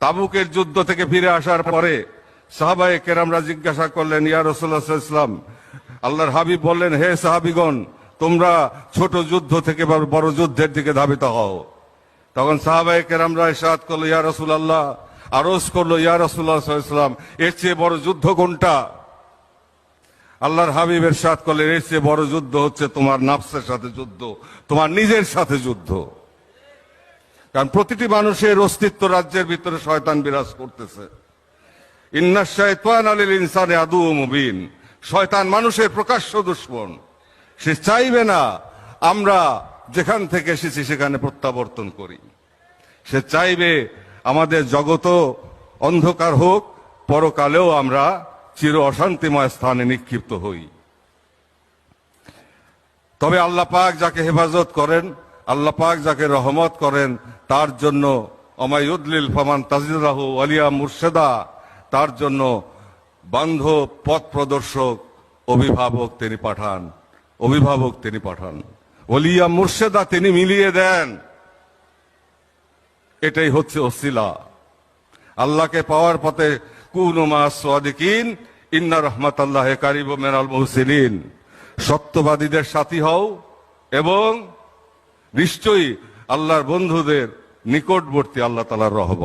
তাবুকের যুদ্ধ থেকে ফিরে আসার পরে সাহাবায়ে কেরামরা জিজ্ঞাসা করলেন, ইয়া রসুল্লাহ আল্লাহর হাবিব বললেন, হে সাহাবিগণ, তোমরা ছোট যুদ্ধ থেকে বড়- যুদ্ধের দিকে ধাবিত হও। তখন সাহাবায়ে কেরামরা ইসাদ করল, ইয়া রসুল আল্লাহ আরজ করল, ইয়া রসুল্লাহ এর চেয়ে বড় যুদ্ধ কোনটা? আল্লাহর হাবিবের সাথ করলেন, এর চেয়ে বড় যুদ্ধ হচ্ছে তোমার নাফসের সাথে যুদ্ধ, তোমার নিজের সাথে যুদ্ধ। কারণ প্রতিটি মানুষের অস্তিত্ব রাজ্যের ভিতরে শয়তান বিরাজ করতেছে। ইন্না শয়তান আলিল ইনসানে আদু মুবিন। শয়তান মানুষের প্রকাশ্য দুশ্মন। সে চাইবে না, আমরা যেখান থেকে এসেছি সেখানে প্রত্যাবর্তন করি। সে চাইবে আমাদের জগত অন্ধকার হোক, পরকালেও আমরা চির অশান্তিময় স্থানে নিক্ষিপ্ত হই। তবে আল্লাহ পাক যাকে হেফাজত করেন আল্লাহ পাক যাকে রহমত করেন, তার জন্য অমায়ুদ্লিল ফমান তাজিদাহু আলিয়া মুর্শেদা, তার জন্য বান্ধব পথ প্রদর্শক অভিভাবক তিনি পাঠান, অভিভাবক তিনি পাঠান। অলিয়া মুর্শেদা তিনি মিলিয়ে দেন। এটাই হচ্ছে ওসিলা। আল্লাহকে পাওয়ার পথে কুনুমা সাদিকিন, ইন্না রহমত আল্লাহ কারিব মেনাল মুহসিনিন। সত্যবাদীদের সাথী হও এবং নিশ্চয়ই আল্লাহর বন্ধুদের নিকটবর্তী আল্লাহ তালার রহমত।